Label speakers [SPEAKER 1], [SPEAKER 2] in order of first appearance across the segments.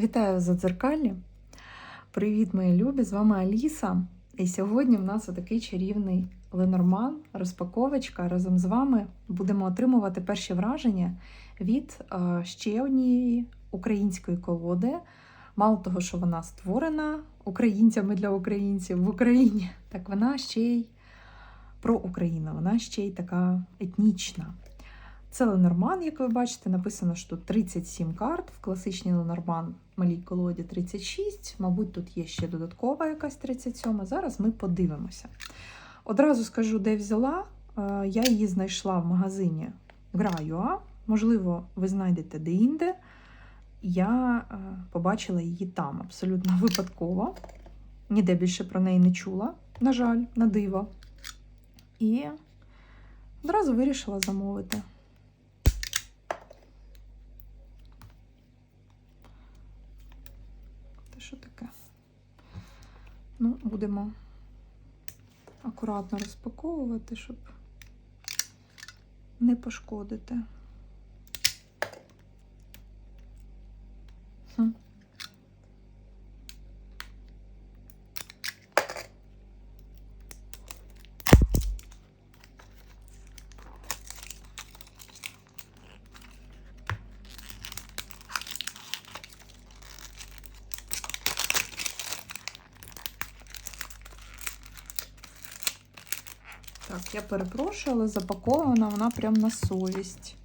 [SPEAKER 1] Вітаю за дзеркалі. Привіт, мої любі! З вами Аліса. І сьогодні в нас отакий чарівний Ленорман, розпаковочка. Разом з вами будемо отримувати перші враження від е, ще однієї української колоди. Мало того, що вона створена українцями для українців в Україні, так вона ще й про Україну, вона ще й така етнічна. Це Ленорман, як ви бачите, написано, що тут 37 карт. В класичній Ленорман малій колоді 36. Мабуть, тут є ще додаткова якась 37. Зараз ми подивимося. Одразу скажу, де взяла. Е, Я її знайшла в магазині Граюа. Можливо, ви знайдете де-інде. Я е, побачила її там абсолютно випадково. Ніде більше про неї не чула, на жаль, на диво. І одразу вирішила замовити. Це що таке? Ну, будемо акуратно розпаковувати, щоб не пошкодити. Хм. Так, я перепрошую, але запакована вона прям на совість.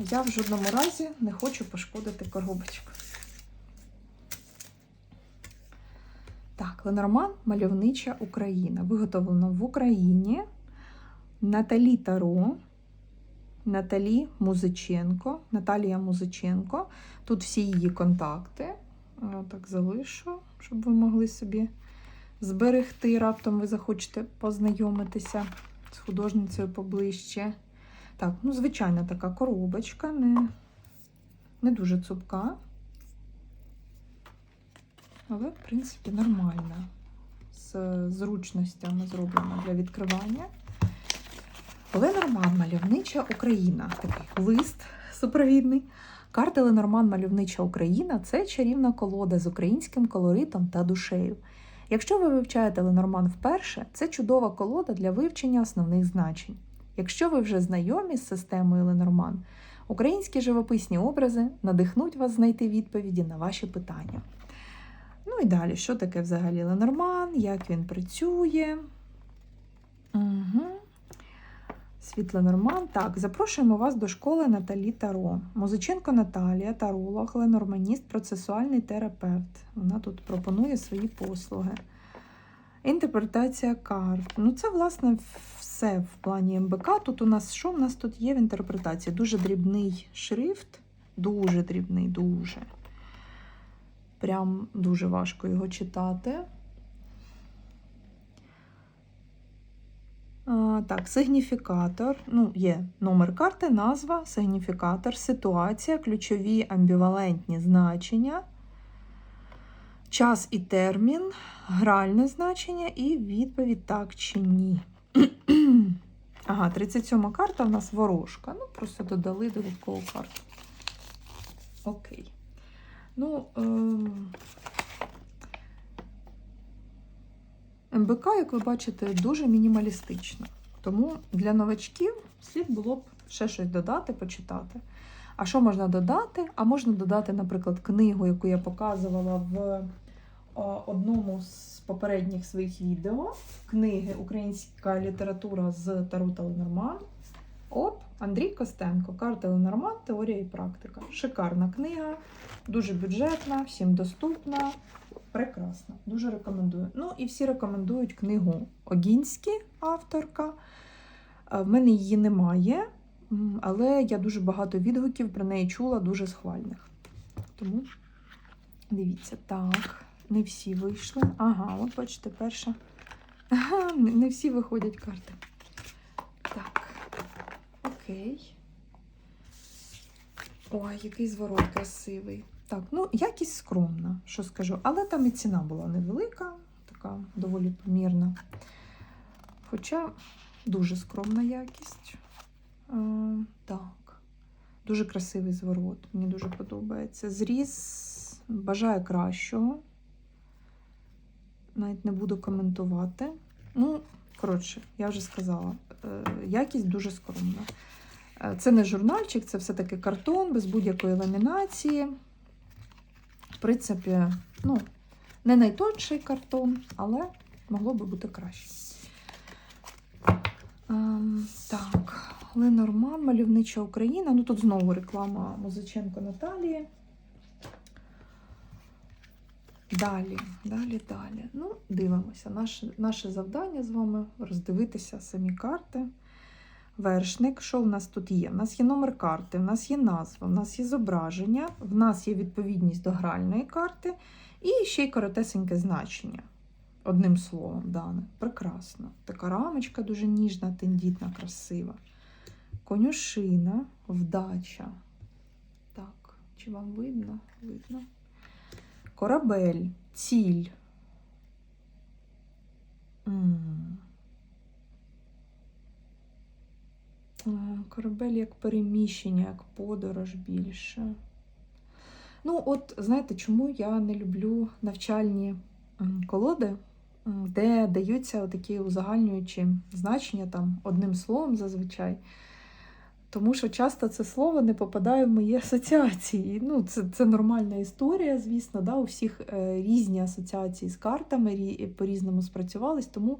[SPEAKER 1] Я в жодному разі не хочу пошкодити коробочку. Так, Ленорман Мальовнича Україна. Виготовлено в Україні Наталі Таро, Наталі Музиченко, Наталія Музиченко. Тут всі її контакти. Так залишу, щоб ви могли собі зберегти. Раптом ви захочете познайомитися з художницею поближче. Так, ну, звичайна така коробочка, не, не дуже цупка. Але, в принципі, нормальна. З зручностями зроблена для відкривання. Ленорман Мальовнича Україна. Такий лист супровідний. Карта Ленорман Мальовнича Україна це чарівна колода з українським колоритом та душею. Якщо ви вивчаєте Ленорман вперше, це чудова колода для вивчення основних значень. Якщо ви вже знайомі з системою Ленорман, українські живописні образи надихнуть вас знайти відповіді на ваші питання. Ну і далі, що таке взагалі Ленорман, як він працює. Угу. Світло Норман. Так, запрошуємо вас до школи Наталі Таро. Музиченко Наталія, таролог, ленорманіст, процесуальний терапевт. Вона тут пропонує свої послуги. Інтерпретація карт. Ну, це, власне, все в плані МБК. Тут у нас що? У нас тут є в інтерпретації? Дуже дрібний шрифт. Дуже дрібний, дуже. Прям дуже важко його читати. Так, сигніфікатор. Ну, є номер карти, назва, сигніфікатор, ситуація, ключові амбівалентні значення, час і термін, гральне значення і відповідь так чи ні. Ага, 37 карта в нас ворожка. Ну, просто додали додаткову карту. Окей. Ну, ем... МБК, як ви бачите, дуже мінімалістично. Тому для новачків слід було б ще щось додати, почитати. А що можна додати? А можна додати, наприклад, книгу, яку я показувала в одному з попередніх своїх відео. Книги Українська література з Таро та Ленорман. Оп, Андрій Костенко, карта Ленорман, теорія і практика. Шикарна книга, дуже бюджетна, всім доступна. Прекрасно, дуже рекомендую. Ну і всі рекомендують книгу Огінські, авторка. В мене її немає, але я дуже багато відгуків про неї чула, дуже схвальних. Тому дивіться, так, не всі вийшли. Ага, от бачите, перша. Ага, не всі виходять карти. Так, окей. Ой, який зворот красивий. Так, ну, якість скромна, що скажу, але там і ціна була невелика, така доволі помірна. Хоча дуже скромна якість. Е, так. Дуже красивий зворот. Мені дуже подобається. Зріз бажаю кращого. Навіть не буду коментувати. Ну, коротше, я вже сказала, е, якість дуже скромна. Е, Це не журнальчик, це все-таки картон без будь-якої ламінації. Принципі, ну, не найтонший картон, але могло би бути краще. Ем, так, Ленорман, мальовнича Україна. Ну тут знову реклама Музиченко Наталії. Далі, далі, далі. Ну, дивимося. Наше, наше завдання з вами роздивитися самі карти. Вершник, що в нас тут є? У нас є номер карти, в нас є назва, в нас є зображення, в нас є відповідність до гральної карти і ще й коротесеньке значення. Одним словом, дане. Прекрасно. Така рамочка дуже ніжна, тендітна, красива. Конюшина, вдача. Так, чи вам видно? Видно. Корабель, ціль. Корабель як переміщення, як подорож більше. Ну, от, знаєте, чому я не люблю навчальні колоди, де даються такі узагальнюючі значення там одним словом зазвичай. Тому що часто це слово не попадає в мої асоціації. Ну, це, це нормальна історія, звісно. Да? У всіх е, різні асоціації з картами по-різному спрацювались, тому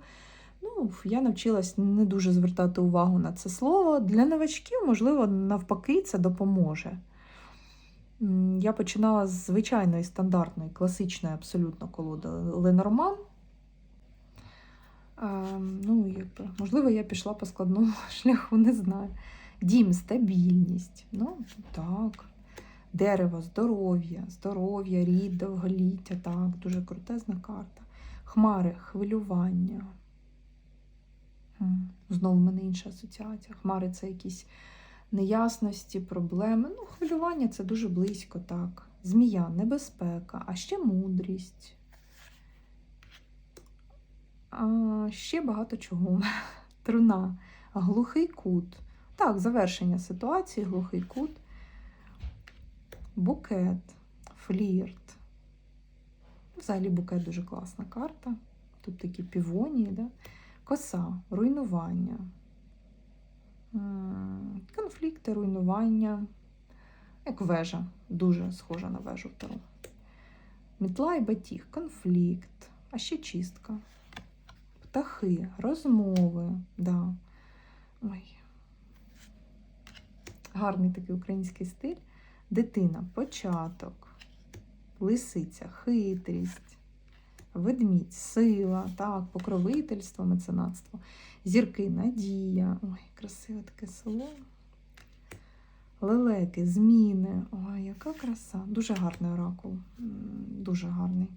[SPEAKER 1] ну, я навчилась не дуже звертати увагу на це слово. Для новачків, можливо, навпаки, це допоможе. Я починала з звичайної стандартної, класичної абсолютно колоди Ленорман. Ну, якби, можливо, я пішла по складному шляху, не знаю. Дім, стабільність. Ну, так. Дерево, здоров'я, здоров'я, рід, довголіття. Так, дуже крутезна карта. Хмари, хвилювання. Знову в мене інша асоціація. Хмари це якісь неясності, проблеми. Ну, хвилювання це дуже близько, так. Змія, небезпека, а ще мудрість. А, ще багато чого. Труна, глухий кут. Так, завершення ситуації, глухий кут, букет, флірт. Взагалі букет дуже класна карта. Тут такі півонії, да? Коса, руйнування, конфлікти, руйнування, як вежа, дуже схожа на вежу втору. Мітла і батіг, конфлікт, а ще чистка. Птахи, розмови, да. Ой, гарний такий український стиль. Дитина, початок, лисиця, хитрість, ведмідь, сила, так, покровительство, меценатство, зірки, надія. Ой, красиве таке село. Лелеки, зміни. Ой, яка краса. Дуже гарний оракул. Дуже гарний.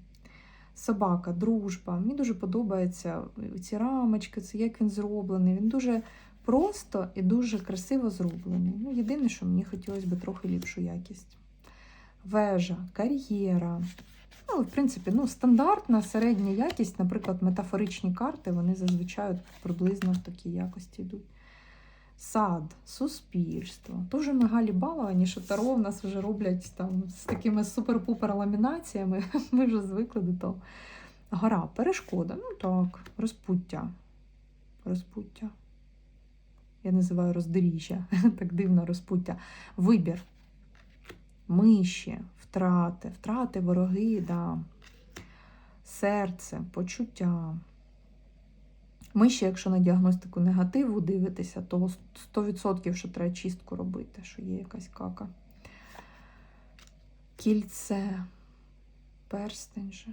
[SPEAKER 1] Собака, дружба. Мені дуже подобаються ці рамочки, це як він зроблений. Він дуже просто і дуже красиво зроблений. Ну, єдине, що мені хотілося б трохи ліпшу якість. Вежа, кар'єра. Ну, в принципі, ну, стандартна середня якість, наприклад, метафоричні карти, вони зазвичай приблизно в такій якості йдуть. Сад, суспільство. Дуже ми Галі баловані, що таро в нас вже роблять там з такими супер-пупер ламінаціями. Ми вже звикли до того. Гора, перешкода. Ну так, розпуття. Розпуття. Я називаю роздоріжжя, так дивно розпуття. Вибір. Миші, втрати, втрати, вороги, да. серце, почуття. Миші, якщо на діагностику негативу дивитися, то 100% що треба чистку робити, що є якась кака. Кільце, перстень же.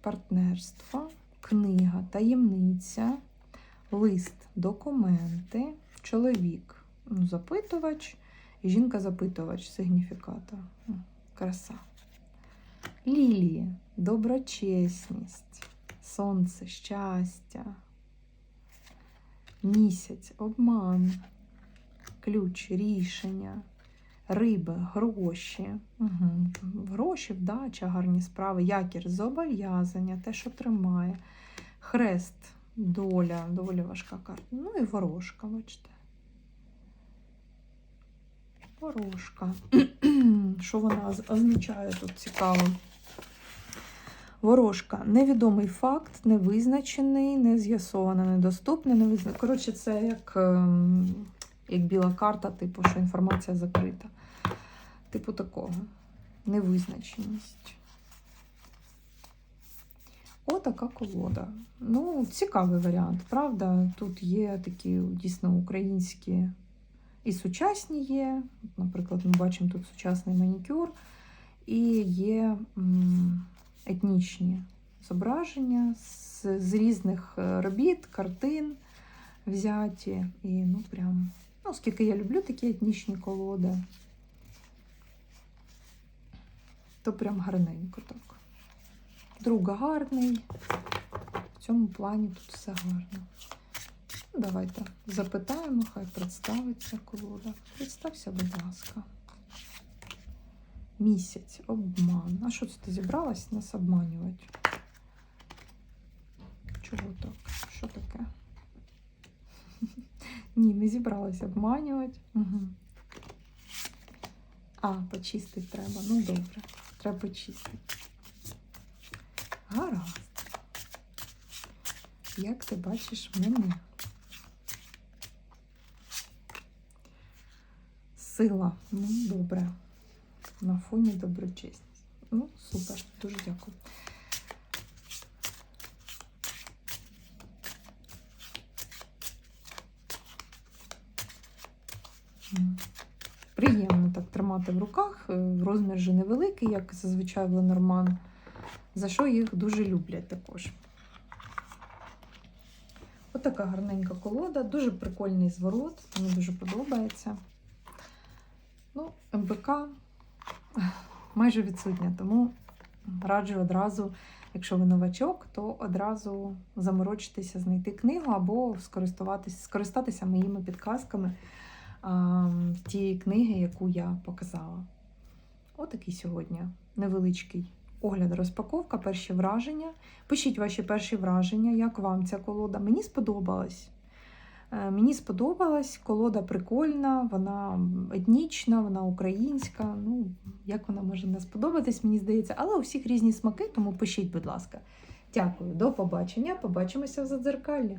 [SPEAKER 1] Партнерство, книга, таємниця, лист, документи, чоловік, ну, запитувач, жінка-запитувач, сигніфікатор. Ну, Краса. Лілії, доброчесність, сонце, щастя, місяць, обман, ключ, рішення, риби, гроші, угу. гроші, вдача, гарні справи, якір, зобов'язання, те, що тримає, хрест, доля, доволі важка карта. Ну і ворожка, бачите. Ворожка. Що вона означає тут цікаво? Ворожка. Невідомий факт, невизначений, не з'ясовано, недоступне, невизначений. Коротше, це як, ем, як біла карта, типу, що інформація закрита. Типу такого. Невизначеність. Отака колода. Ну, цікавий варіант, правда? Тут є такі дійсно українські і сучасні є. Наприклад, ми бачимо тут сучасний манікюр, і є етнічні зображення з, з різних е, робіт, картин взяті. І ну прям, ну, оскільки я люблю такі етнічні колоди, то прям гарненько так. Друга гарний. В цьому плані тут все гарно. Давайте запитаємо, хай представиться колода. Представся, будь ласка. Місяць, обман. А що це ти зібралась нас обманювати? Чого так? Що таке? Ні, не зібралась обманювати. Угу. А, почистити треба. Ну добре, треба почистити. Гаразд. Як ти бачиш мене? Сила. Ну, добре. На фоні доброчесність. Ну, супер, дуже дякую. Приємно так тримати в руках. е, Розмір же невеликий, як зазвичай в Ленорман, за що їх дуже люблять також. Отака гарненька колода, дуже прикольний зворот, мені дуже подобається. Ну, МБК майже відсутня, тому раджу одразу, якщо ви новачок, то одразу заморочитися, знайти книгу або скористатися моїми підказками а, тієї книги, яку я показала. Отакий сьогодні невеличкий огляд, розпаковка, перші враження. Пишіть ваші перші враження, як вам ця колода. Мені сподобалась. Е, Мені сподобалась, колода прикольна, вона етнічна, вона українська. Ну, як вона може не сподобатись, мені здається, але у всіх різні смаки, тому пишіть, будь ласка. Дякую, до побачення. Побачимося в задзеркалі.